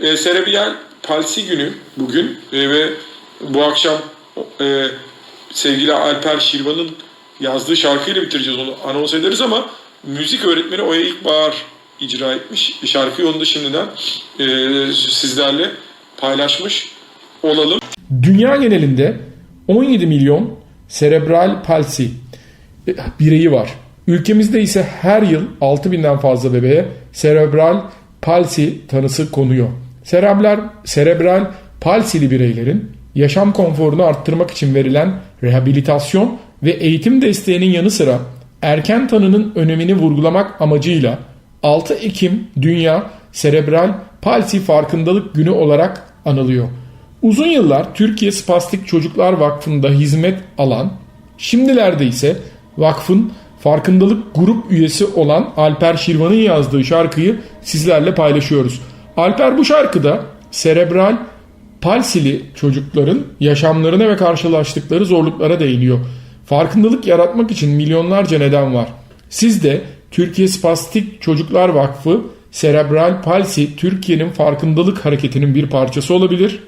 e, serebral palsi günü bugün e, ve bu akşam e, sevgili Alper Şirvan'ın yazdığı şarkıyla bitireceğiz onu anons ederiz ama müzik öğretmeni Oya İlkbahar icra etmiş. Şarkıyı onu da şimdiden e, sizlerle paylaşmış olalım. Dünya genelinde 17 milyon serebral palsi e, bireyi var. Ülkemizde ise her yıl 6000'den fazla bebeğe serebral palsi tanısı konuyor. Serebral, serebral palsili bireylerin yaşam konforunu arttırmak için verilen rehabilitasyon ve eğitim desteğinin yanı sıra erken tanının önemini vurgulamak amacıyla 6 Ekim Dünya Serebral Palsi Farkındalık Günü olarak anılıyor. Uzun yıllar Türkiye Spastik Çocuklar Vakfı'nda hizmet alan, şimdilerde ise vakfın farkındalık grup üyesi olan Alper Şirvan'ın yazdığı şarkıyı sizlerle paylaşıyoruz. Alper bu şarkıda serebral palsili çocukların yaşamlarına ve karşılaştıkları zorluklara değiniyor. Farkındalık yaratmak için milyonlarca neden var. Siz de Türkiye Spastik Çocuklar Vakfı Serebral Palsi Türkiye'nin farkındalık hareketinin bir parçası olabilir.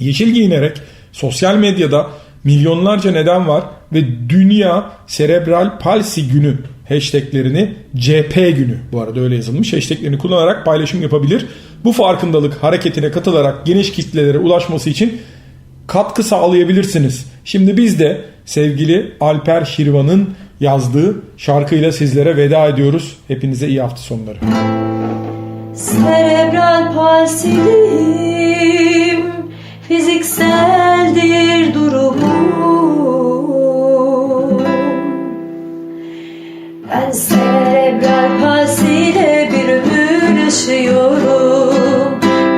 Yeşil giyinerek sosyal medyada milyonlarca neden var ve Dünya Serebral Palsi Günü hashtaglerini CP günü bu arada öyle yazılmış hashtaglerini kullanarak paylaşım yapabilir. Bu farkındalık hareketine katılarak geniş kitlelere ulaşması için katkı sağlayabilirsiniz. Şimdi biz de sevgili Alper Şirvan'ın yazdığı şarkıyla sizlere veda ediyoruz. Hepinize iyi hafta sonları. Serebral palsiyim Fizikseldir serebral palsiyle bir ömür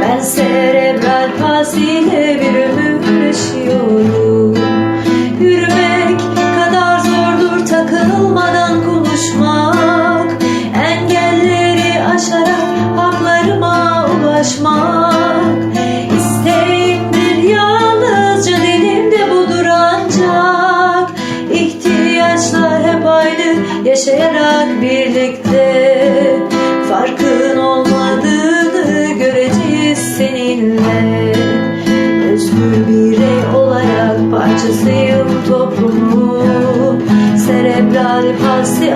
Ben serebral palsiyle bir ömür yaşıyorum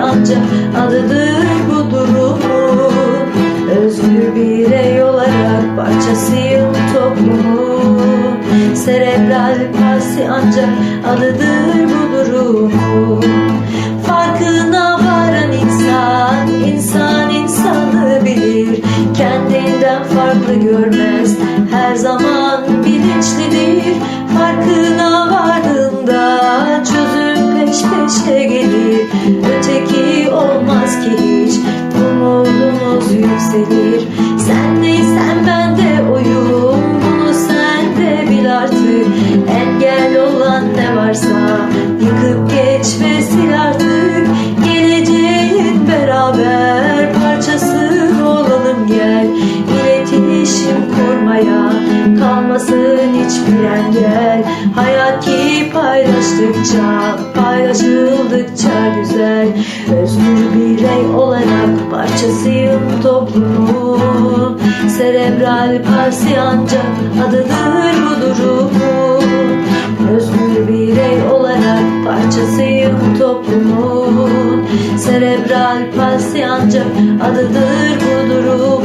ancak adıdır bu durumun. Özgür birey olarak parçasıyım toplumun. Serebral palsi ancak adıdır bu durumun yükselir. Sen paylaştıkça paylaşıldıkça güzel Özgür birey olarak parçasıyım toplumun Serebral palsi ancak adıdır bu durumun Özgür birey olarak parçasıyım toplumun Serebral palsi ancak adıdır bu durumun